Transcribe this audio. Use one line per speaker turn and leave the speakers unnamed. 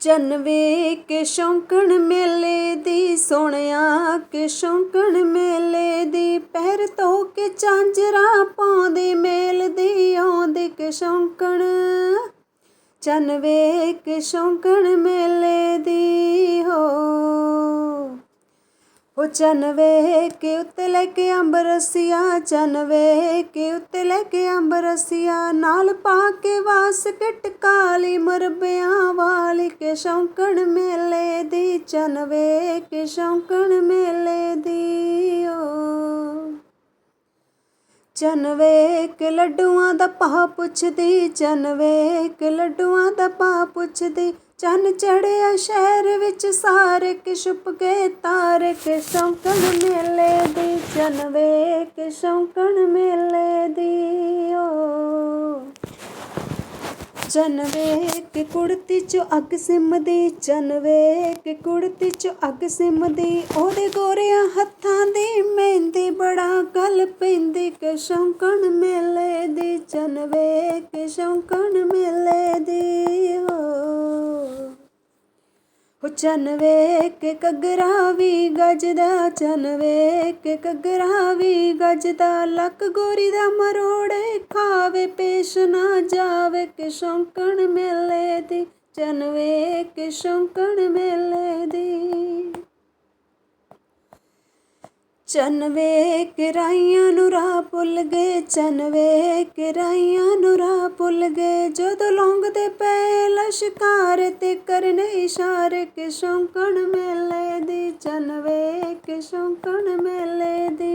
ਚੰਨ ਵੇਖ ਸ਼ੌਂਕਣ ਮੇਲੇ ਦੀ, ਸੋਹਣਿਆ ਕਿ ਸ਼ੌਂਕਣ ਮੇਲੇ ਦੀ ਪੈਰ ਧੋ ਕੇ ਚਾਂਜਰਾ ਪਾਉਂਦੀ ਮੇਲ ਦੀ ਆਉਂਦੀ ਕਿ ਸ਼ੌਂਕਣ। ਚੰਨ ਵੇਖ ਸ਼ੌਂਕਣ ਮੇਲੇ ਦੀ, ਹੋ। ਉਹ ਚੰਨ ਵੇਖ ਕੇ ਉੱਤੇ ਲੈ ਕੇ ਅੰਬ ਰਸੀਆ ਚੰਨ ਵੇਖ ਕੇ ਉੱਤੇ ਲੈ ਕੇ ਅੰਬ ਰਸੀਆ ਨਾਲ ਪਾ ਕੇ ਵਾਸ ਕਟ ਕਾਲੀ ਮਰਬਿਆਂ ਵਾਲੀ ਸ਼ੌਂਕਣ ਮੇਲੇ ਦੀ, ਚੰਨ ਵੇਖ ਸ਼ੌਂਕਣ ਮੇਲੇ ਦੀ ਓ। ਚੰਨ ਵੇਖ ਲੱਡੂਆਂ ਦਾ ਪਾ ਪੁੱਛਦੀ, ਚੰਨ ਵੇਖ ਲੱਡੂਆਂ ਦਾ ਪਾ ਪੁੱਛਦੀ, ਚੰਨ ਚੜਿਆ ਸ਼ਹਿਰ ਵਿੱਚ ਸਾਰੇ ਕਿ ਛੁਪ ਕੇ ਤਾਰੇ ਕਿ ਸ਼ੌਂਕਣ ਮੇਲੇ ਦੀ, ਚੰਨ ਵੇਖ ਸ਼ੌਂਕਣ ਮੇਲੇ ਦੀ ਓ ਚੰਨ ਵੇਖ ਕੁੜਤੀ ਚੋਂ ਅੱਗ ਸਿਮਦੀ ਚੰਨ ਵੇਖ ਕੁੜਤੀ ਚੋਂ ਅੱਗ ਸਿਮਦੀ। ਉਹਦੇ ਗੋਰਿਆਂ ਹੱਥਾਂ ਦੀ ਮਹਿੰਦੀ, ਬੜਾ ਗਲ ਪੈਂਦੀ, ਕਿ ਸ਼ੌਂਕਣ ਮੇਲੇ ਦੀ। ਚੰਨ ਵੇਖ ਸ਼ੌਂਕਣ ਮੇਲੇ ਦੀ ਹੋ ਹੋ ਚੰਨ ਵੇਖ ਕਗਰਾ ਵੀ ਗੱਜਦਾ, ਚੰਨ ਵੇਖ ਕਗਰਾ ਵੀ ਗੱਜਦਾ। ਲੱਕ ਗੋਰੀ ਦਾ ਮਰੋੜੇ ਖਾਵੇ, ਪੇਸ਼ ਨਾ ਜਾਵੇ ਕਿ ਸ਼ੌਂਕਣ ਮੇਲੇ ਦੀ। ਚੰਨ ਵੇਖ ਸ਼ੌਂਕਣ ਮੇਲੇ ਦੀ। ਚੰਨ ਵੇਖ ਰਾਈਆਂ ਨੂੰ ਰਾਹ ਭੁੱਲ ਗਏ ਚੰਨ ਵੇਖ ਰਾਈਆਂ ਨੂੰ ਰਾਹ ਭੁੱਲ ਗਏ। ਜਦੋਂ ਲੌਂਗਦੇ ਪਏ ਲਸ਼ਕਾਰ ਤੇ ਕਰਨ ਇਸ਼ਾਰੇ ਕਿ ਸ਼ੌਂਕਣ ਮੇਲੇ ਦੀ ਚੰਨ ਵੇਖ ਸ਼ੌਂਕਣ ਮੇਲੇ ਦੀ।